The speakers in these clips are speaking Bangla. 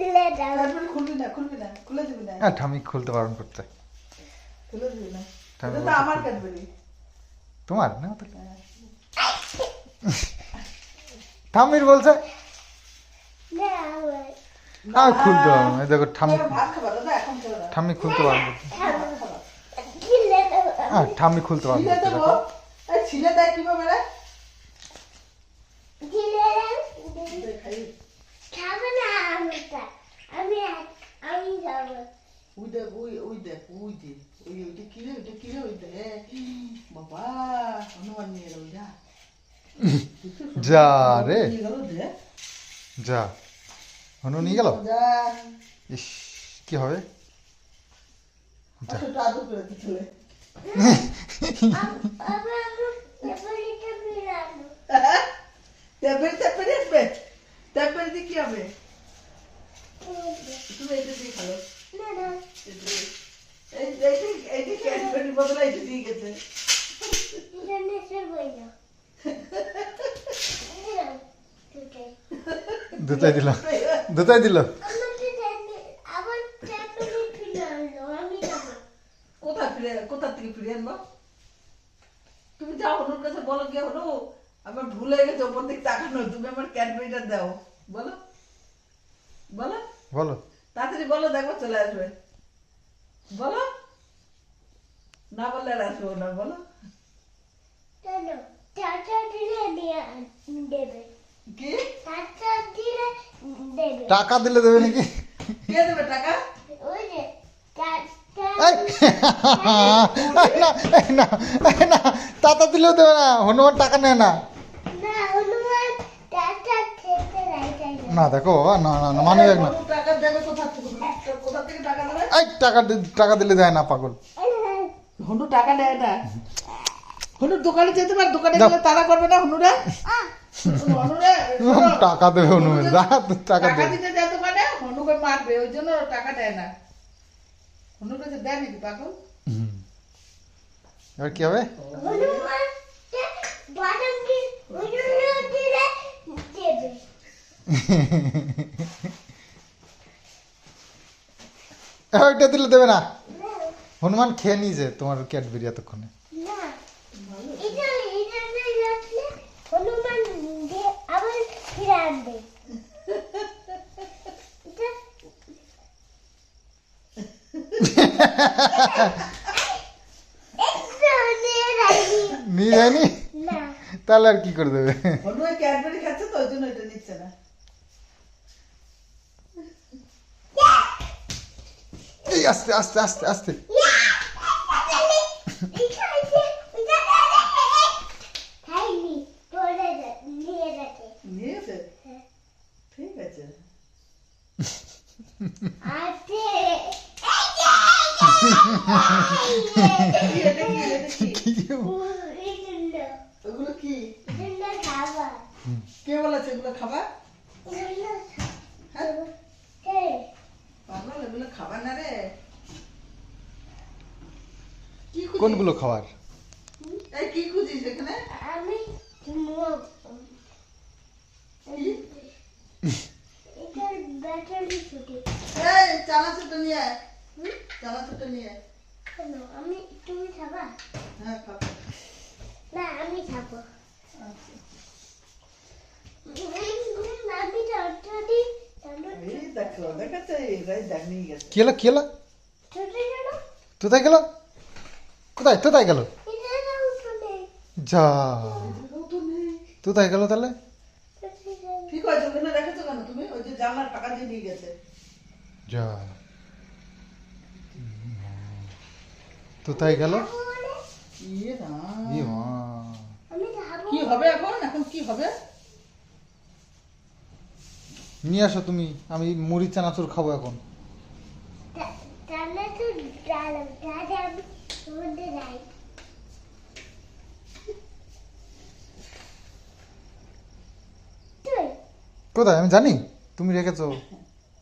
দিলে খুলবি না খুলবি না খুলে দিবি না। হ্যাঁ ঠামি খুলতে বারণ করতে খুলে দিবি না। এটা তো আমার ক্যাডবেরি। তোমার? না তাহলে ঠামির বলছে আমি খুলতে পারব না। দেখো ঠামি ঠামি খুলতে দিলে দাও হ্যাঁ ঠামি খুলতে দেবো দেখো। এই ছিলে দেয় কীভাবে রে দিলে দাও দেখাই খাবে না আমটা আমি আমি যাব ওই দেখ ওই ওই দেখ ওই যে ওই ওইটা কি রে ওইটা কি রে ওই দেখ বাবা হনুমান নিয়ে এলো যা যা রে গেল যা হনু নিয়ে গেল যা ইস কি হবে যা একটু আদর করে দিতে হবে। আবার আমি এবারে বিরানো ট্যাবলেট ট্যাবলেট আসবে ট্যাবলেট দিয়ে কি হবে তুমি এটা দিয়ে খালো না না এই এইটি এইটি ক্যাডবেরির বদলে এইটি দিয়ে গেছে এটা নেশে বই না দুটাই দিল দুটাই দিল আমাকে জানি আবার চাকরি ফিরে আনলো আমি যাব কোথায় ফিরে কোথা থেকে ফিরে আনব? তুমি যাও হনুর কাছে বলো গিয়ে হনু আমার ভুলে গেছে ওপর দিক তাকানো তুমি আমার ক্যাডবেরিটা দাও। বলো। বলো। বলো। তাড়াতাড়ি বলো দেখো চলে আসবে। বলো। না বললে আর আসব না বলো। দিলে দেবে। টাকা দিলে দেবে। নাকি? কে দেবে টাকা? ওই যে চাচা এই, এই না এই না এই না টাকা দিলেও দেবে না হনুমান টাকা নেয় না। না হনুমান চাচা খেতে রাইটাই না? দেখো বাবা না না না মানে না। এই টাকা দি- টাকা দিলে দেয় না পাগল। হনু টাকা দেয় না। হনু দোকানে যেতে পার দোকানে গেলে তারা করবে না হনুরা? হনুরা টাকা দেবে হনুমান টাকা দেবে। দিতে যায় দোকানে হনুকে মারবে ওই জন্য টাকা দেয় না। হনুর কাছে দেয় নাকি পাগল। এবার কি হবে? ওইটা দিলে দেবে না না। হনুমান খেয়ে নিয়েছে তোমার ক্যাডবেরি এতক্ষণে না এটা এটা না রাখলে হনুমান দিয়ে আবার ফিরে আনবে এটা একটা নিয়ে যায়নি তাহলে আর কি করে দেবে? ক্যাডবেরি খাচ্ছে তো ওই জন্য এটা নিচ্ছে না। এই আস্তে আস্তে আস্তে আস্তে। খাইনি পরে নিয়ে রাখে নিয়েছে? ঠিক আছে আছে কি এটা কি এটা কি কি ওগুলো কি কে বলেছে এগুলো খাবার হ্যাঁ এগুলো খাবার না রে কোনগুলো খাবার কি খুঁজিস এখানে আমি কি? এটার ব্যাটারি এই চানাচুরটা নিয়ে আয় চানাচুরটা নিয়ে আয় আমি তুমি খাবা? হ্যাঁ খাব। না আমি খাব। আচ্ছা। আমি যদি এই দেখো দেখাচ্ছে এরাই দেখ নিয়ে গেছে। কি হলো কি হলো? ছোট ছোট কোথায় গেল? কোথায় কোথায় গেল? যা। কোথায় গেল তাহলে? ঠিক আছে ওখানে রেখেছো কেন তুমি? ওই যে জানলার টাকা দিয়ে নিয়ে গেছে। যা। কোথায় গেল? ইয়ে কি হবে এখন? এখন কি হবে? নিয়ে আসো তুমি আমি মুড়ি চানাচুর খাব এখন। কোথায়? আমি জানি তুমি রেখেছো।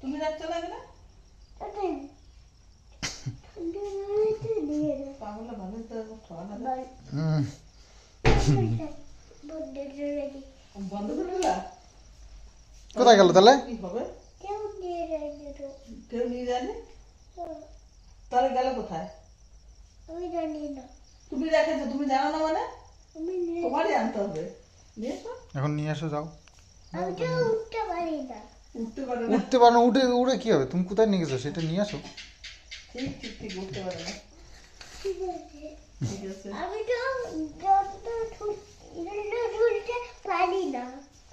তুমি যাচ্ছ না কেন তুই তুই দিয়ে দে পাগলা ভালো তো খাওয়া না যায়। উম, বন্ধ রেডি বন্ধ করে দিলা কোথায় গেল তাহলে? কেউ দিয়ে রেডি কেউ নিয়ে যায়নি? তাহলে গেল কোথায়? আমি জানি না। তুমি তুমি জানো না মানে? তোমারই আনতে হবে। এখন নিয়ে এসো যাও। উঠতে পারি না। উঠতে পারে উঠে উড়ে কি হবে? তুমি কোথায় নিয়ে গেছো? সেটা নিয়ে আসো। ঠিক ঠিক ঠিক উঠতে পারে না।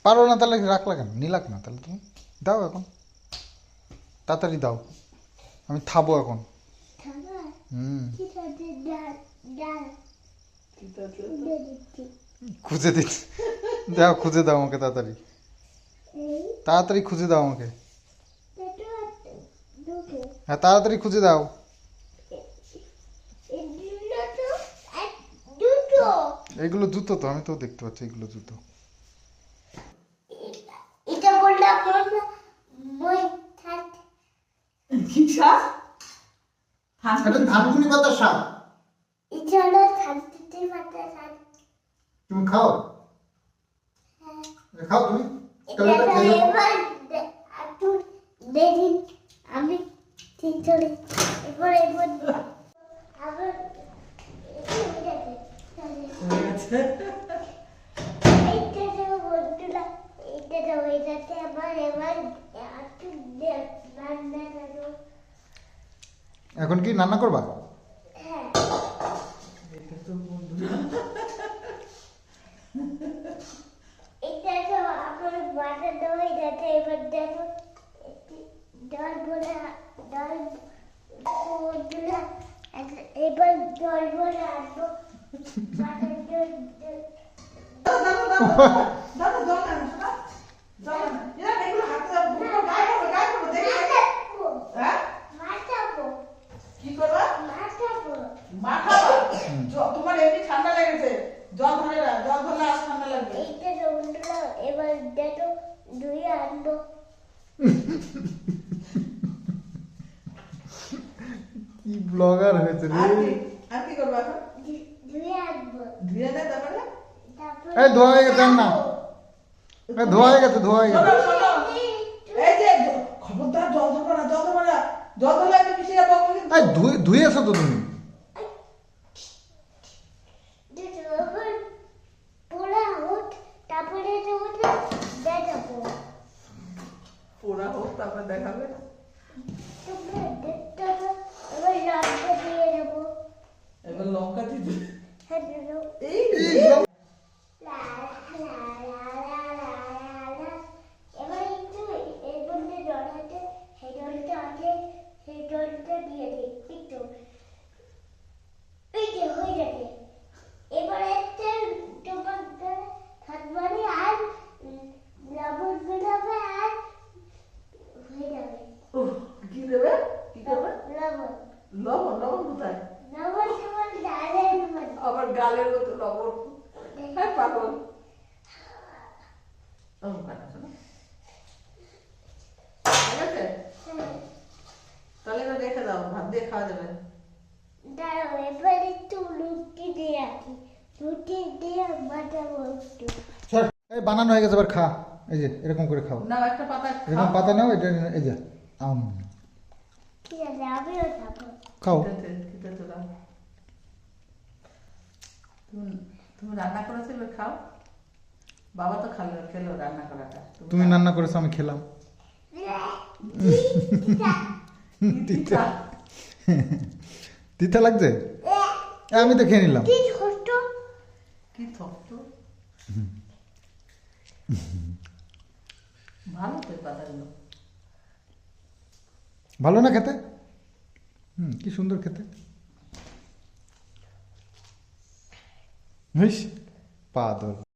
পারি না তাহলে রাখলা কেন? নিলাক না তাহলে তুমি। দাও এখন। তাড়াতাড়ি দাও। আমি থাবো এখন। হুম। খুঁজে দিচ্ছি। দাও, খুঁজে দাও আমাকে তাড়াতাড়ি। তাড়াতাড়ি খুঁজে দাও আমাকে। হ্যাঁ তাড়াতাড়ি খুঁজে দাও এগুলো তো এক দুটো এগুলো জুতো তো আমি তো দেখতে পাচ্ছি এগুলো জুতো। এটা বললে আপনার বই থাক। কি শাক এটা ধানকুনি পাতার শাক এটা হলো থাকতে পাতা থাক তুমি খাও? খাও তুমি? একটু দেরি। আমি ঠিক চলে এবার এবার আবার এটা হয়ে গেছে হয়ে এখন কি রান্না করবা? হ্যাঁ। হয়ে এবার দেখো জল ভরে জল বন্ধুরা এবার জল ভরে আনব। এবার দেখো কি ব্লগার হয়েছে রে? আর কি করবা এখন? ধুয়ে নে তারপরে? এই ধোয়া হয়ে গেছে না। এই ধোয়া হয়ে গেছে ধোয়া হয়ে গেছে। এই যে খবরদার জল ধরবো না জল ধরবো না। জল ধরলে আমি পিছিয়ে যাব এই ধুয়ে ধুয়েছো তো তুমি। এবার পোড়া হোক তারপরে দেখাবে তোমরা দেখতে হবে এবার লঙ্কা দিয়ে দেবো এবার লঙ্কা দিতে হ্যাঁ দেবো এই এই এই, লঙ্কা- লা লা লা লা লা লা। এবার একটু এর মধ্যে জল আছে সেই জলটা আছে সেই জলটা দিয়ে দিই একটু এই যে হয়ে যাবে এবার একটা তোমার থাকবারে আর উম, লবণ গুলাবে আর হয়ে যাবে উফ, কি দেবে কি করবে লবণ লবণ লবণ কোথায় লবণ তোমার ডালের মধ্যে আবার গালের মতো লবণ হ্যাঁ পাগল ও কাটা শোনো ঠিক আছে হ্যাঁ। তাহলে এবার রেখে দাও ভাত দিয়ে খাওয়া যাবে। দাঁড়াও এবার একটু রুটি দিয়ে রাখি। রুটি দিয়ে বাটাবো একটু এই বানানো হয়ে গেছে এবার খা। এই যে এরকম করে খাও। না একটা পাতা এরকম খাও। পাতা নাও এটা এই যে আম। ঠিক আছে আমিও খাব। খাও। তুমি তুমি রান্না করেছ এবার খাও। বাবা তো খালো খেলো রান্না করাটা। তুমি রান্না করেছ আমি খেলাম। তিতা তিতা লাগছে? আমি তো খেয়ে নিলাম। কি ছোট কি থপ্ত ভালো তো এই ভালো না খেতে? হুম কি সুন্দর খেতে। বেশ পাদর